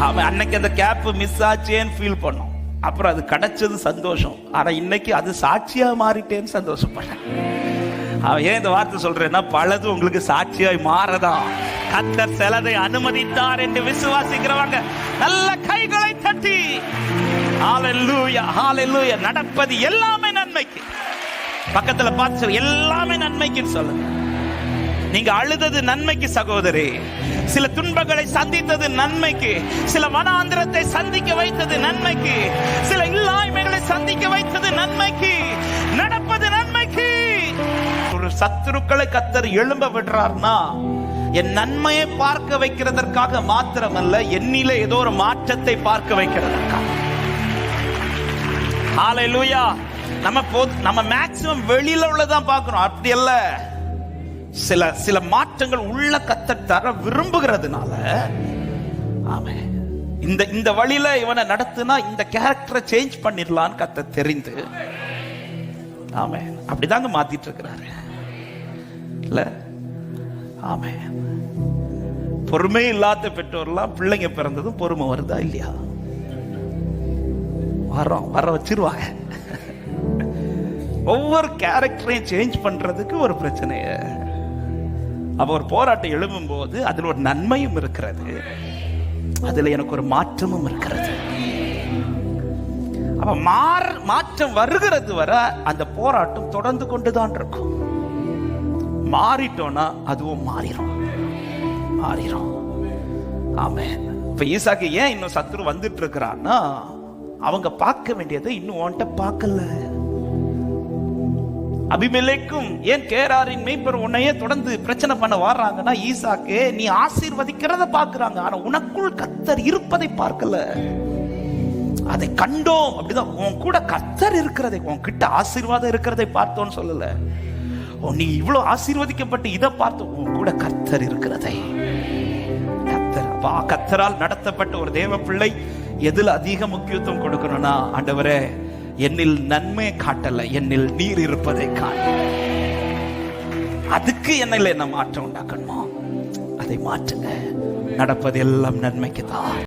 அவன் அன்னைக்கு அந்த கேப் மிஸ் ஆச்சேன்னு ஃபீல் பண்ணோம். அப்புறம் அது கிடைச்சது சந்தோஷம். ஆனா இன்னைக்கு அது சாட்சியா மாறிட்டேன்னு சந்தோஷப்படுறேன் அவன் ஏன் இந்த வார்த்தை சொல்றேன்னா பலது உங்களுக்கு சாட்சியாய் மாறதான் கத்தர் சிலதை அனுமதித்தார் என்று விசுவாசிக்கிறவங்க நல்ல கைகளை தட்டி. ஹalleluya ஹalleluya நடப்பது எல்லாமே நன்மைக்கு. பக்கத்துல பார்த்து எல்லாமே நன்மைக்குன்னு சொல்லுங்க. நீங்க அழுதது நன்மைக்கு சகோதரி. சில துன்பங்களை சந்தித்தது நன்மைக்கு. சில வனாந்திரத்தை சந்திக்க வைத்தது நன்மைக்கு. சில இல்லாய்மைகளை சந்திக்க வைத்தது நன்மைக்கு. நடப்பது நன்மைக்கு. ஒரு சத்துருக்களை கத்தர் எழும்ப விடுறார்னா என் நன்மையை பார்க்க வைக்கிறதற்காக மாத்திரமல்ல என்னில ஏதோ ஒரு மாற்றத்தை பார்க்க வைக்கிறதற்காக. லூயா நம்ம போ நம்ம மேக்சிமம் வெளியில உள்ளதான் பார்க்கணும் அப்படி இல்லை சில சில மாற்றங்கள் உள்ள கத்த தர விரும்புகிறதுனால ஆமே இந்த இந்த வழியில இவனை நடத்துனா இந்த கேரக்டரை சேஞ்ச் பண்ணிடலான்னு கத்த தெரிந்து ஆமே அப்படிதாங்க மாத்திட்டு இருக்கிறாரு. இல்ல? ஆமே. பொறுமை இல்லாத பெற்றோர்லாம் பிள்ளைங்க பிறந்ததும் பொறுமை வருதா இல்லையா? வரோம் வர வச்சிருவாங்க. ஒவ்வொரு கேரக்டரையும் சேஞ்ச் பண்றதுக்கு ஒரு பிரச்சனையை. அப்போ ஒரு போராட்டம் எழும்பும் போது அதில் ஒரு நன்மையும் இருக்கிறது. அதில் எனக்கு ஒரு மாற்றமும் இருக்கிறது. அப்ப மாற மாற்றம் வருகிறது வர அந்த போராட்டம் தொடர்ந்து கொண்டுதான் இருக்கும். மாறிட்டோம்னா அதுவும் மாறிடும் மாறிடும் ஆமே இப்ப ஈசாக்கு ஏன் இன்னும் சத்துரு வந்துட்டு இருக்கிறான்னா அவங்க பார்க்க வேண்டியதை இன்னும் உன்கிட்ட பார்க்கல. அபிமலைக்கும் ஏன் கேராரின் மேய்ப்பர் உன்னையே தொடர்ந்து பிரச்சனை பண்ண வர்றாங்கன்னா ஈசாக்கு நீ ஆசீர்வதிக்கிறத பாக்குறாங்க ஆனா உனக்குள் கத்தர் இருப்பதை பார்க்கல. அதை கண்டோம். அப்படிதான் உன் கூட கத்தர் இருக்கிறதை உன் கிட்ட ஆசீர்வாதம் இருக்கிறதை பார்த்தோன்னு சொல்லல. நீ இவ்வளவு ஆசீர்வதிக்கப்பட்டு இதை பார்த்து உன் கூட கத்தர் இருக்கிறதை. கத்தர் அப்பா கத்தரால் நடத்தப்பட்ட ஒரு தேவ பிள்ளை எதுல அதிக முக்கியத்துவம் கொடுக்கணும்னா ஆண்டவரே என்னில் நன்மை காட்டல என்னில் நீர் இருப்பதை காட்டு அதுக்கு என்னில் என்ன மாற்றம் உண்டாக்கணுமோ அதை மாற்றுங்க. நடப்பது எல்லாம் நன்மைக்கு தான்